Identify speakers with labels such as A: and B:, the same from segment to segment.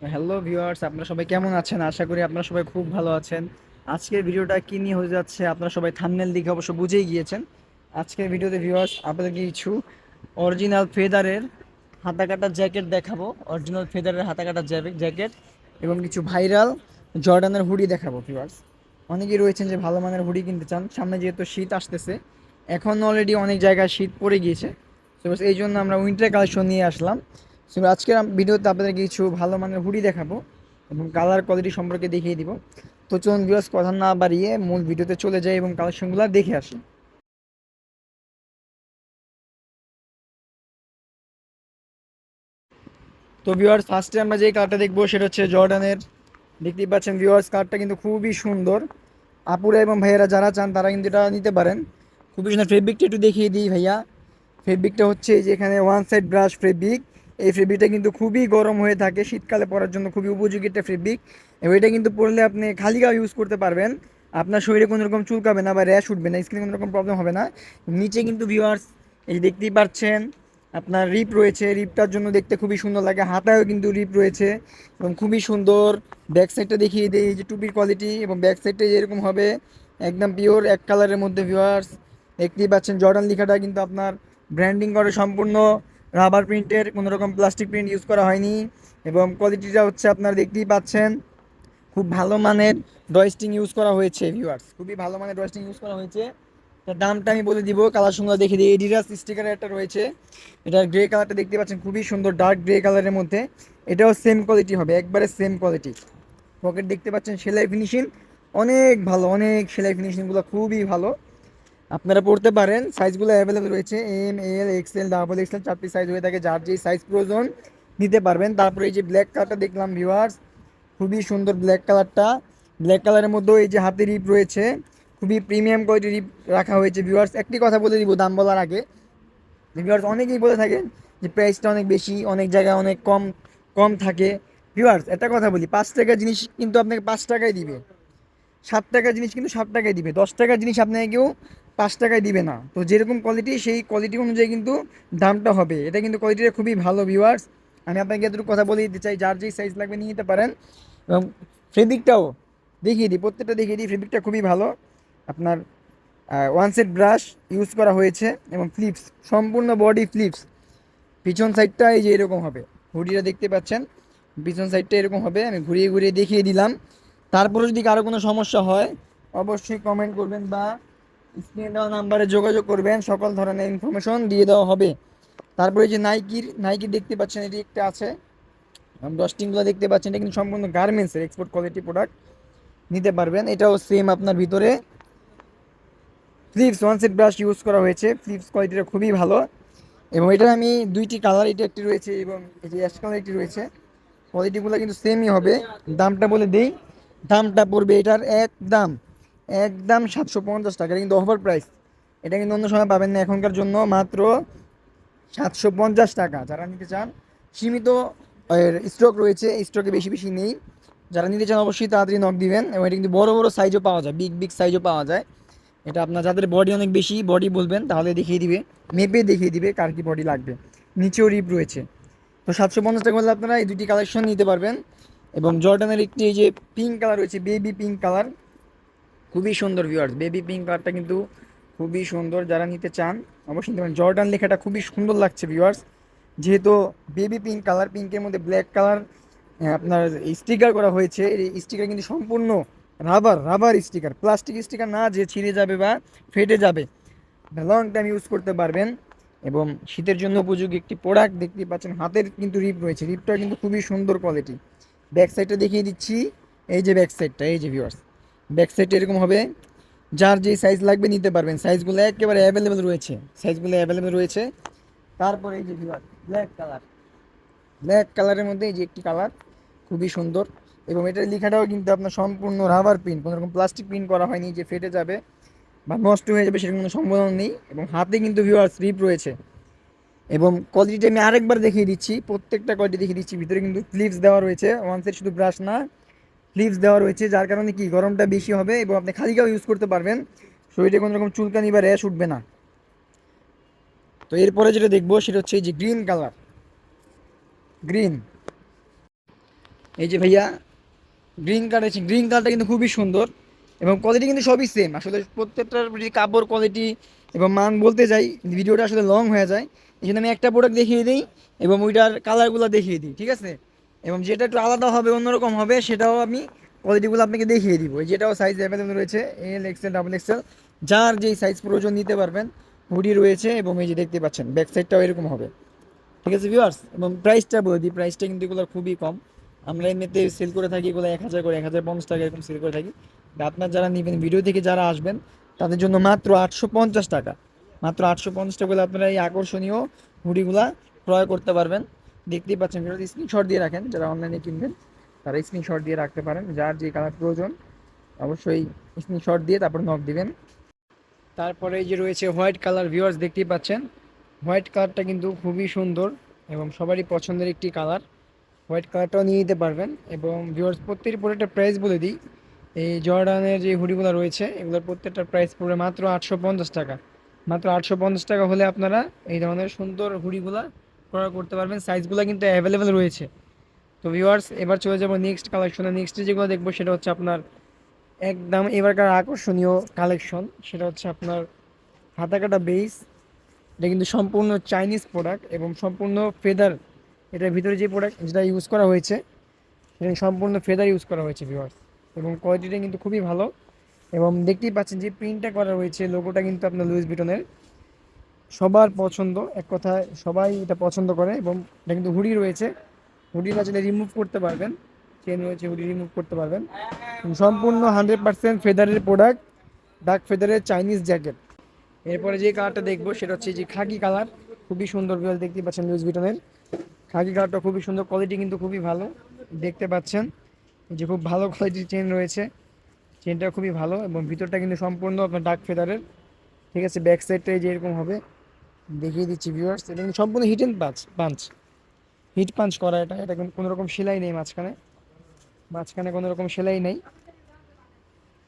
A: Hello viewers আপনারা সবাই কেমন আছেন? আশা করি আপনারা সবাই খুব ভালো আছেন। আজকের ভিডিওটা কি নিয়ে হয়ে যাচ্ছে আপনারা সবাই থাম্বনেল দেখে অবশ্য বুঝেই গিয়েছেন। আজকের ভিডিওতে ভিউয়ার্স আপনাদেরকে কিছু অরিজিনাল ফেদারের হাতা কাটার জ্যাকেট দেখাবো। অরিজিনাল ফেদারের হাতা কাটার জ্যাকেট এবং কিছু ভাইরাল জর্ডানের হুডি দেখাবো ভিউয়ার্স অনেকেই রয়েছেন যে ভালো মানের হুডি কিনতে চান। সামনে যেহেতু শীত আসতেছে, এখন অলরেডি অনেক জায়গায় শীত পড়ে গিয়েছে। তো এই জন্য আমরা উইন্টার কালেকশন নিয়ে আসলাম। সো আজকের ভিডিওতে আপনাদের কিছু ভালো মানের হুডি দেখাবো এবং কালার কোয়ালিটি সম্পর্কে দেখিয়ে দিব। তো চলুন ভিউয়ার্স কথা না বাড়িয়ে মূল ভিডিওতে চলে যাই এবং কালেকশনগুলো দেখে আসি। তো ভিউয়ার্স ফার্স্টে আমরা যে কালারটা দেখব সেটা হচ্ছে জর্ডানের। দেখতেই পাচ্ছেন ভিউয়ার্স কালারটা কিন্তু খুবই সুন্দর। আপুরা এবং ভাইয়েরা যারা চান তারা কিন্তু এটা নিতে পারেন। খুবই সুন্দর ফেব্রিকটা একটু দেখিয়ে দিই ভাইয়া। ফেব্রিকটা হচ্ছে এই যে এখানে ওয়ান সাইড ব্রাশ ফেব্রিক এই ফেব্রিকটা কিন্তু খুবই গরম হয়ে থাকে, শীতকালে পরার জন্য খুবই উপযোগী একটা ফেব্রিক এবং এটা কিন্তু পরলে আপনি খালি গায়ে ইউজ করতে পারবেন। আপনার শরীরে কোনো রকম চুলকাবে না বা র্যাশ উঠবে না স্কিনে কোনো রকম প্রবলেম হবে না। নিচে কিন্তু ভিউয়ার্স এই দেখতেই পাচ্ছেন, আপনার রিপ রয়েছে। রিপটার জন্য দেখতে খুবই সুন্দর লাগে, হাতায়ও কিন্তু রিপ রয়েছে এবং খুবই সুন্দর। ব্যাক সাইডটা দেখিয়ে দিই যে টুপির কোয়ালিটি এবং ব্যাক সাইডটা যেরকম হবে, একদম পিওর এক কালারের মধ্যে ভিউয়ার্স দেখতেই পাচ্ছেন, জর্ডান লেখাটা কিন্তু আপনার ব্র্যান্ডিং করে সম্পূর্ণ। রাবার প্রিন্টের কোনো রকম প্লাস্টিক প্রিন্ট ইউজ করা হয়নি এবং কোয়ালিটিটা হচ্ছে আপনারা দেখতেই পাচ্ছেন। খুব ভালো মানের ডয়েস্টিং ইউজ করা হয়েছে ভিউয়ার্স খুবই ভালো মানের ডয়েস্টিং ইউজ করা হয়েছে। তার দামটা আমি বলে দিব কালার সুন্দর দেখে দিই। এডিডাস স্টিকারের একটা রয়েছে। এটার গ্রে কালারটা দেখতে পাচ্ছেন, খুবই সুন্দর ডার্ক গ্রে কালারের মধ্যে। এটাও সেম কোয়ালিটি হবে, একবারে সেম কোয়ালিটি পকেট দেখতে পাচ্ছেন, সেলাই ফিনিশিং অনেক ভালো, অনেক সেলাই ফিনিশিংগুলো খুবই ভালো। আপনারা পড়তে পারেন। সাইজগুলো অ্যাভেলেবেল রয়েছে। M L XL double XL চারটি সাইজ হয়ে থাকে। যার যেই সাইজ প্রয়োজন নিতে পারবেন। তারপরে এই যে ব্ল্যাক কালারটা দেখলাম ভিউয়ার্স খুবই সুন্দর ব্ল্যাক কালারটা ব্ল্যাক কালারের মধ্যেও এই যে হাতে রিপ রয়েছে। খুবই প্রিমিয়াম কোয়ালিটি রিপ রাখা হয়েছে ভিউয়ার্স একটি কথা বলে দিব, দাম বলার আগে। ভিউয়ার্স অনেকেই বলে থাকেন যে প্রাইসটা অনেক বেশি, অনেক জায়গায় অনেক কম কম থাকে। ভিউয়ার্স একটা কথা বলি, পাঁচ টাকা জিনিস কিন্তু আপনাকে পাঁচ টাকায় দিবে। সাত টাকার জিনিস কিন্তু সাত টাকায় দিবে। দশ টাকার জিনিস আপনাকে কেউ পাঁচ টাকায় দিবে না। তো যেরকম কোয়ালিটি সেই কোয়ালিটি অনুযায়ী কিন্তু দামটা হবে। এটা কিন্তু কোয়ালিটিটা খুবই ভালো ভিউয়ার্স আমি আপনাকে এতটুকু কথা বলে দিতে চাই, যার যেই সাইজ লাগবে নিয়ে নিতে পারেন। এবং ফেব্রিকটাও দেখিয়ে দিই, প্রত্যেকটা দেখিয়ে দিই ফেব্রিকটা খুবই ভালো। আপনার ওয়ান সেট ব্রাশ ইউজ করা হয়েছে এবং ফ্লিপস সম্পূর্ণ বডি ফ্লিপস পিছন সাইডটা এই যে এরকম হবে। হুডিটা দেখতে পাচ্ছেন? পিছন সাইডটা এরকম হবে। আমি ঘুরিয়ে ঘুরিয়ে দেখিয়ে দিলাম। তারপরে যদি কারও কোনো সমস্যা হয়, অবশ্যই কমেন্ট করবেন বা স্ক্রিনে দেওয়া নাম্বারে যোগাযোগ করবেন, সকল ধরনের ইনফরমেশন দিয়ে দেওয়া হবে। তারপরে যে নাইকির নাইকি দেখতে পাচ্ছেন, এটি একটা আছে। ডস্টিংগুলো দেখতে পাচ্ছেন, এটা কিন্তু সম্পূর্ণ গার্মেন্টসের এক্সপোর্ট কোয়ালিটি প্রোডাক্ট নিতে পারবেন, এটাও সেম আপনার ভিতরে। Flips one set brush use করা হয়েছে। ফ্লিপস কোয়ালিটিটা খুবই ভালো। এবং এটার আমি দুইটি কালার এটা একটি রয়েছে এবং যে অ্যাশ কালার একটি রয়েছে। কোয়ালিটিগুলো কিন্তু সেমই হবে। দামটা বলে দেই, দামটা পড়বে এটার একদম একদম সাতশো পঞ্চাশ টাকা। এটা কিন্তু অফার প্রাইস এটা কিন্তু অন্য সময় পাবেন না এখনকার জন্য মাত্র সাতশো পঞ্চাশ টাকা। যারা নিতে চান, সীমিত স্টক রয়েছে স্টকে বেশি বেশি নেই। যারা নিতে চান, অবশ্যই তাড়াতাড়ি নক দিবেন। এবং এটা কিন্তু বড় বড় সাইজও পাওয়া যায় বিগ বিগ সাইজও পাওয়া যায়। এটা আপনার যাদের বডি অনেক বেশি বডি বলবেন, তাহলে দেখিয়ে দিবে, মেপে দেখিয়ে দিবে কার কি বডি লাগবে। নিচেও রিপ রয়েছে। তো সাতশো পঞ্চাশ টাকা বললে আপনারা এই দুটি কালেকশন নিতে পারবেন। এবং জর্ডানের একটি এই যে পিঙ্ক কালার রয়েছে বেবি পিঙ্ক কালার খুবই সুন্দর ভিউয়ার্স বেবি পিঙ্ক কালারটা কিন্তু খুবই সুন্দর। যারা নিতে চান, অবশ্যই নিতে পারেন। জর্ডান লেখাটা খুবই সুন্দর লাগছে ভিউয়ার্স যেহেতু বেবি পিঙ্ক কালার পিঙ্কের মধ্যে ব্ল্যাক কালার আপনার স্টিকার করা হয়েছে। এই স্টিকার কিন্তু সম্পূর্ণ rubber rubber sticker plastic sticker না যে ছিঁড়ে যাবে বা ফেটে যাবে। লং টাইম ইউজ করতে পারবেন। এবং শীতের জন্য উপযোগী একটি প্রোডাক্ট দেখতে পাচ্ছেন। হাতের কিন্তু রিপ রয়েছে। রিপটা কিন্তু খুবই সুন্দর কোয়ালিটি ব্যাক সাইডটা দেখিয়ে দিচ্ছি। এই যে ব্যাক সাইডটা এই যে ভিউয়ার্স ব্যাক সাইডটা এরকম হবে। যার যে সাইজ লাগবে নিতে পারবেন। সাইজগুলো একেবারে অ্যাভেলেবেল রয়েছে। সাইজগুলো অ্যাভেলেবেল রয়েছে। তারপরে এই যে ভিউয়ার ব্ল্যাক কালার ব্ল্যাক কালারের মধ্যে এই যে একটি কালার খুবই সুন্দর। এবং এটার লেখাটাও কিন্তু আপনার সম্পূর্ণ রাবার প্রিন্ট কোনো রকম প্লাস্টিক প্রিন্ট করা হয়নি যে ফেটে যাবে বা নষ্ট হয়ে যাবে সেরকম কোনো সম্ভাবনা নেই। এবং হাতে কিন্তু ভিউয়ার স্লিপ রয়েছে। এবং কোয়ালিটি আমি আরেকবার দেখিয়ে দিচ্ছি। প্রত্যেকটা কোয়ালিটি দেখিয়ে দিচ্ছি। ভিতরে কিন্তু ফ্লিপস দেওয়া রয়েছে। ওয়ান সাইড শুধু ব্রাশ না ফ্লিপস দেওয়া রয়েছে, যার কারণে কি গরমটা বেশি হবে এবং আপনি খালি ইউজ করতে পারবেন। শরীরে কোনো রকম চুলকানি বা র্যাশ উঠবে না। তো এরপরে যেটা দেখব, সেটা হচ্ছে এই যে গ্রিন কালার গ্রিন এই যে ভাইয়া গ্রিন কার্ড আছে। গ্রিন কালারটা কিন্তু খুবই সুন্দর এবং কোয়ালিটি কিন্তু সবই সেম আসলে প্রত্যেকটার যদি কাপড় কোয়ালিটি এবং মান বলতে যাই ভিডিওটা আসলে লং হয়ে যায়। এই আমি একটা প্রোডাক্ট দেখিয়ে দিই এবং ওইটার কালারগুলো দেখিয়ে দিই, ঠিক আছে? এবং যেটা একটু আলাদা হবে, অন্যরকম হবে, সেটাও আমি কোয়ালিটিগুলো আপনাকে দেখিয়ে দিব। যেটাও সাইজ অ্যাভেলেবেল রয়েছে এল এক্সেল ডাবল এক্সেল যার যেই সাইজ প্রয়োজন নিতে পারবেন হুডি রয়েছে এবং এই যে দেখতে পাচ্ছেন ব্যাক সাইডটাও এরকম হবে। ঠিক আছে ভিউয়ার্স এবং প্রাইসটা বলে দিই প্রাইসটা কিন্তু এগুলো খুবই কম। আমরা এমনিতে সেল করে থাকি এগুলো এক হাজার করে, এক হাজার পঞ্চাশ টাকা এরকম সেল করে থাকি। আপনার যারা নেবেন ভিডিও থেকে যারা আসবেন, তাদের জন্য মাত্র আটশো পঞ্চাশ টাকা। মাত্র আটশো পঞ্চাশ টাকা আপনারা এই আকর্ষণীয় হুডিগুলা ক্রয় করতে পারবেন। দেখতেই পাচ্ছেন ভিডিওতে স্ক্রিনশট দিয়ে রাখেন, যারা অনলাইনে কিনবেন, তারা স্ক্রিনশট দিয়ে রাখতে পারেন, যার যে কালার প্রয়োজন, অবশ্যই স্ক্রিনশট দিয়ে তারপর নক দিবেন। তারপরে যে রয়েছে হোয়াইট কালার ভিউয়ার্স দেখতেই পাচ্ছেন হোয়াইট কালারটা কিন্তু খুবই সুন্দর এবং সবারই পছন্দের একটি কালার হোয়াইট কালারটাও নিয়ে নিতে পারবেন এবং ভিউয়ার্স প্রত্যেকটি প্রোডাক্টের প্রাইস বলে দিই। এই জর্ডানের যে হুডিগুলো রয়েছে, এগুলোর প্রত্যেকটার প্রাইস পড়বে মাত্র আটশো পঞ্চাশ টাকা। মাত্র আটশো পঞ্চাশ টাকা হলে আপনারা এই ধরনের সুন্দর হুডিগুলো ক্রয় করতে পারবেন। সাইজগুলো কিন্তু অ্যাভেলেবেল রয়েছে। তো ভিউয়ার্স এবার চলে যাব নেক্সট কালেকশনে নেক্সট যেগুলো দেখব, সেটা হচ্ছে আপনার একদম এবারকার আকর্ষণীয় কালেকশন সেটা হচ্ছে আপনার হাতা কাটা বেস এটা কিন্তু সম্পূর্ণ চাইনিজ প্রোডাক্ট এবং সম্পূর্ণ ফেদার এটার ভিতরে যে প্রোডাক্ট যেটা ইউজ করা হয়েছে, সেটা সম্পূর্ণ ফেদার ইউজ করা হয়েছে ভিউয়ার্স এবং কোয়ালিটিটা কিন্তু খুবই ভালো। এবং দেখতেই পাচ্ছেন যে প্রিন্টটা করা রয়েছে লোগোটা কিন্তু আপনার লুইস বিটনের সবার পছন্দ, এক কথায় সবাই এটা পছন্দ করে এবং এটা কিন্তু হুডি রয়েছে। হুডিটা চাইলে রিমুভ করতে পারবেন। চেন রয়েছে, হুডি রিমুভ করতে পারবেন। সম্পূর্ণ হান্ড্রেড পার্সেন্ট ফেদারের প্রোডাক্ট ডাক ফেদারের চাইনিজ জ্যাকেট এরপরে যে কালারটা দেখব, সেটা হচ্ছে যে খাকি কালার খুবই সুন্দর বিয়াল দেখতে পাচ্ছেন লুইস বিটনের। খাকি কালারটা খুবই সুন্দর কোয়ালিটি কিন্তু খুবই ভালো। দেখতে পাচ্ছেন যে খুব ভালো কোয়ালিটির চেন রয়েছে। চেনটা খুবই ভালো এবং ভিতরটা কিন্তু সম্পূর্ণ আপনার ডাক ফেদারের। ঠিক আছে ব্যাক সাইডটা এই যে এরকম হবে। দেখিয়ে দিচ্ছি ভিউয়ার্স এটা কিন্তু সম্পূর্ণ hit and punch punch hit punch করা এটা। এটা কিন্তু কোনো রকম সেলাই নেই মাঝখানে। মাঝখানে কোনো রকম সেলাই নেই।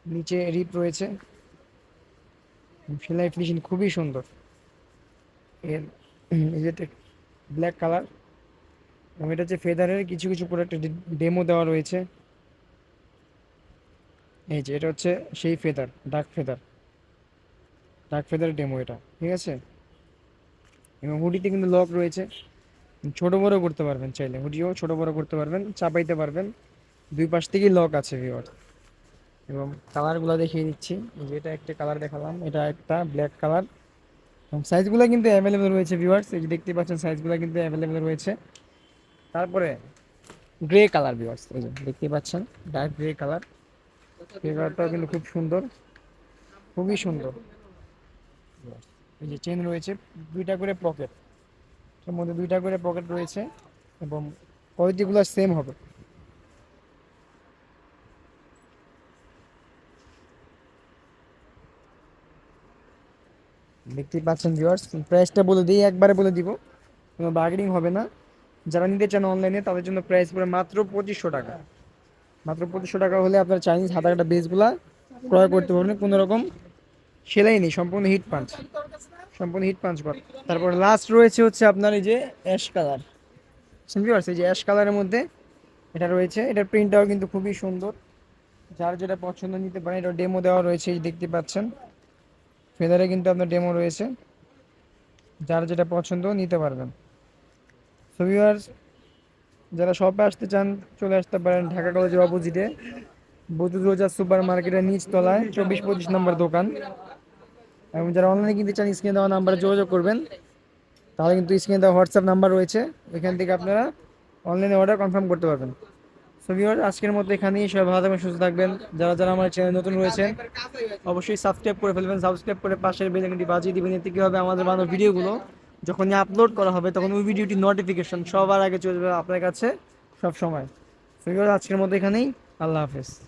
A: নিচে রিপ রয়েছে। সেলাই ফিনিশিং খুবই সুন্দর। এর, এই যে ব্ল্যাক কালার এবং এটা হচ্ছে ফেদারের কিছু কিছু প্রোডাক্ট ডেমো দেওয়া রয়েছে। এই যে, এটা হচ্ছে সেই feather dark feather dark feather demo এটা। ঠিক আছে? এবং হুডিতে কিন্তু লক রয়েছে। ছোট বড় করতে পারবেন চাইলে। হুডিও ছোট বড় করতে পারবেন, চাপাইতে পারবেন। দুই পাশ থেকেই লক আছে ভিওর এবং কালারগুলো দেখিয়ে দিচ্ছি। যে এটা একটা কালার দেখালাম। এটা একটা ব্ল্যাক কালার এবং সাইজগুলো কিন্তু অ্যাভেলেবেল রয়েছে ভিওয়ার্স এই যে দেখতে পাচ্ছেন সাইজগুলো কিন্তু অ্যাভেলেবেল রয়েছে। তারপরে গ্রে কালার ভিওয়ার্স এই যে দেখতে পাচ্ছেন ডার্ক গ্রে কালার গ্রে কালারটাও কিন্তু খুব সুন্দর। খুবই সুন্দর। এই যে চেন রয়েছে, দুইটা করে পকেট এর মধ্যে দুইটা করে পকেট রয়েছে এবং কোয়ালিটিগুলো সেম হবে। দেখতেই পাচ্ছেন ভিউয়ার্স প্রাইসটা বলে দিই, একবারে বলে দিব। কোনো বার্গেনিং হবে না। যারা নিতে চান অনলাইনে তাদের জন্য প্রাইস পড়ে মাত্র পঁচিশশো টাকা। মাত্র পঁচিশশো টাকা হলে আপনার চাইনিজ হাতা কাটা বেসগুলা ক্রয় করতে পারবেন। কোনো রকম সেলাই নেই, সম্পূর্ণ হিট পাঞ্চ সম্পূর্ণ হিট পাঞ্চ কর তারপর লাস্ট রয়েছে হচ্ছে আপনার এই যে অ্যাশ কালার শুনতে পারছি যে অ্যাশ কালারের মধ্যে এটা রয়েছে। এটার প্রিন্টটাও কিন্তু খুবই সুন্দর। যার যেটা পছন্দ নিতে পারেন এটা ডেমো দেওয়া রয়েছে দেখতে পাচ্ছেন। ফেদারে কিন্তু আপনার ডেমো রয়েছে। যার যেটা পছন্দ নিতে পারবেন। সো যারা শপে আসতে চান, চলে আসতে পারেন ঢাকা কলেজের অপোজিটে বদুল রোজা সুপার মার্কেটের নিচ তলায় চব্বিশ পঁচিশ নম্বর দোকান। এবং যারা অনলাইনে কিনতে চান স্ক্রিনে দেওয়া নাম্বারে যোগাযোগ করবেন। তাহলে কিন্তু স্ক্রিনে দেওয়া হোয়াটসঅ্যাপ নাম্বার রয়েছে। এখান থেকে আপনারা অনলাইনে অর্ডার কনফার্ম করতে পারবেন। সো ভিউয়ার আজকের মতো এখানেই। সবাই ভালো থাকবেন, সুস্থ থাকবেন। যারা যারা আমার চ্যানেল নতুন রয়েছেন, অবশ্যই সাবস্ক্রাইব করে ফেলবেন। সাবস্ক্রাইব করে পাশের বেলাইকনটি বাজিয়ে দিবেন। এতে কী হবে? আমাদের বানানো ভিডিওগুলো যখনই আপলোড করা হবে, তখন ওই ভিডিওটি নোটিফিকেশন সবার আগে চলে যাবে আপনার কাছে সব সময় সো ভিউয়ার আজকের মতো এখানেই। আল্লাহ হাফেজ।